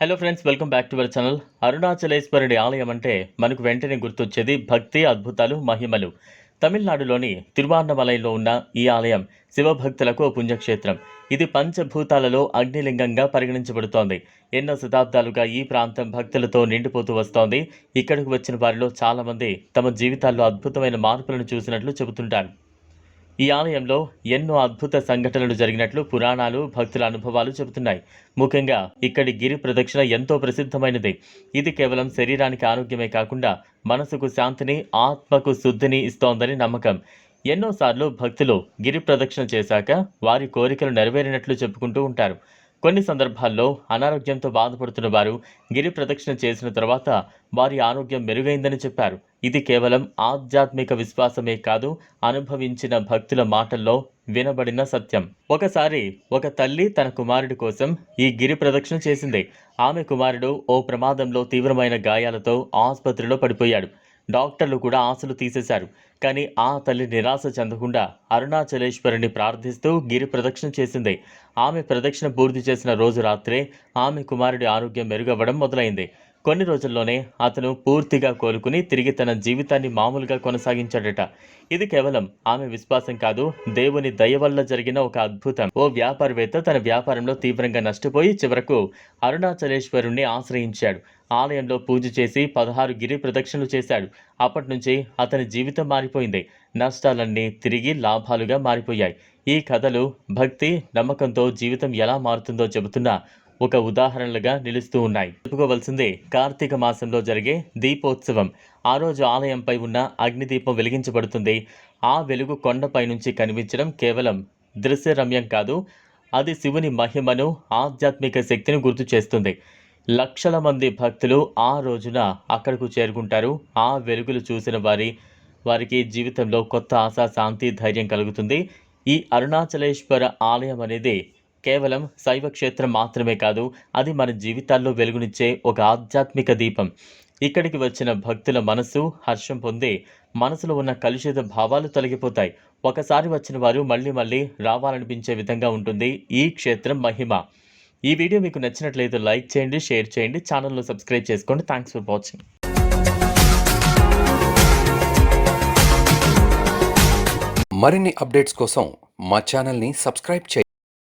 Hello friends welcome back to our channel అరుణాచలేశ్వరుడి ఆలయం అంటే మనకు వెంటనే గుర్తొచ్చేది భక్తి అద్భుతాలు మహిమలు. తమిళనాడులోని తిరువాన్నమలైలో ఉన్న ఈ ఆలయం శివభక్తులకు పుణ్యక్షేత్రం. ఇది పంచభూతాలలో అగ్నిలింగంగా పరిగణించబడుతోంది. ఎన్నో శతాబ్దాలుగా ఈ ప్రాంతం భక్తులతో నిండిపోతూ వస్తోంది. ఇక్కడికి వచ్చిన వారిలో చాలామంది తమ జీవితాల్లో అద్భుతమైన మార్పులను చూసినట్లు చెబుతుంటారు. ఈ ఆలయంలో ఎన్నో అద్భుత సంఘటనలు జరిగినట్లు పురాణాలు భక్తుల అనుభవాలు చెబుతున్నాయి. ముఖ్యంగా ఇక్కడి గిరి ప్రదక్షిణ ఎంతో ప్రసిద్ధమైనది. ఇది కేవలం శరీరానికి ఆరోగ్యమే కాకుండా మనసుకు శాంతిని ఆత్మకు శుద్ధిని ఇస్తోందని నమ్మకం. ఎన్నోసార్లు భక్తులు గిరి ప్రదక్షిణ చేశాక వారి కోరికలు నెరవేరినట్లు చెప్పుకుంటూ ఉంటారు. కొన్ని సందర్భాల్లో అనారోగ్యంతో బాధపడుతున్న వారు గిరి ప్రదక్షిణ చేసిన తర్వాత వారి ఆరోగ్యం మెరుగైందని చెప్పారు. ఇది కేవలం ఆధ్యాత్మిక విశ్వాసమే కాదు అనుభవించిన భక్తుల మాటల్లో వినబడిన సత్యం. ఒకసారి ఒక తల్లి తన కుమారుడి కోసం ఈ గిరి ప్రదక్షిణ చేసింది. ఆమె కుమారుడు ఓ ప్రమాదంలో తీవ్రమైన గాయాలతో ఆసుపత్రిలో పడిపోయాడు. డాక్టర్లు కూడా ఆశలు తీసేశారు. కానీ ఆ తల్లి నిరాశ చెందకుండా అరుణాచలేశ్వరుని ప్రార్థిస్తూ గిరి ప్రదక్షిణ చేసింది. ఆమె ప్రదక్షిణ పూర్తి చేసిన రోజు రాత్రే ఆమె కుమారుడి ఆరోగ్యం మెరుగవ్వడం మొదలైంది. కొన్ని రోజుల్లోనే అతను పూర్తిగా కోలుకుని తిరిగి తన జీవితాన్ని మామూలుగా కొనసాగించాడట. ఇది కేవలం ఆమె విశ్వాసం కాదు దేవుని దయ వల్ల జరిగిన ఒక అద్భుతం. ఓ వ్యాపారవేత్త తన వ్యాపారంలో తీవ్రంగా నష్టపోయి చివరకు అరుణాచలేశ్వరుణ్ణి ఆశ్రయించాడు. ఆలయంలో పూజ చేసి పదహారు గిరి ప్రదక్షిణలు చేశాడు. అప్పటి నుంచి అతని జీవితం మారిపోయింది. నష్టాలన్నీ తిరిగి లాభాలుగా మారిపోయాయి. ఈ కథలు భక్తి నమ్మకంతో జీవితం ఎలా మారుతుందో చెబుతున్న ఒక ఉదాహరణలుగా నిలుస్తూ ఉన్నాయి. చెప్పుకోవలసిందే కార్తీక మాసంలో జరిగే దీపోత్సవం. ఆ రోజు ఆలయంపై ఉన్న అగ్నిదీపం వెలిగించబడుతుంది. ఆ వెలుగు కొండపై నుంచి కనిపించడం కేవలం దృశ్యరమ్యం కాదు అది శివుని మహిమను ఆధ్యాత్మిక శక్తిని గుర్తు చేస్తుంది. లక్షల మంది భక్తులు ఆ రోజున అక్కడకు చేరుకుంటారు. ఆ వెలుగులు చూసిన వారి వారికి జీవితంలో కొత్త ఆశ శాంతి ధైర్యం కలుగుతుంది. ఈ అరుణాచలేశ్వర ఆలయం అనేది కేవలం శైవ క్షేత్రం మాత్రమే కాదు అది మన జీవితాల్లో వెలుగునిచ్చే ఒక ఆధ్యాత్మిక దీపం. ఇక్కడికి వచ్చిన భక్తుల మనసు హర్షం పొంది మనసులో ఉన్న కలుషిత భావాలు తొలగిపోతాయి. ఒకసారి వచ్చిన వారు మళ్ళీ మళ్ళీ రావాలనిపించే విధంగా ఉంటుంది ఈ క్షేత్రం మహిమ. ఈ వీడియో మీకు నచ్చినట్లయితే లైక్ చేయండి షేర్ చేయండి ఛానల్ను సబ్స్క్రైబ్ చేసుకోండి. థ్యాంక్స్ ఫర్ వాచింగ్ మరిన్ని అప్డేట్స్ కోసం మా ఛానల్ని సబ్స్క్రైబ్ చేయండి.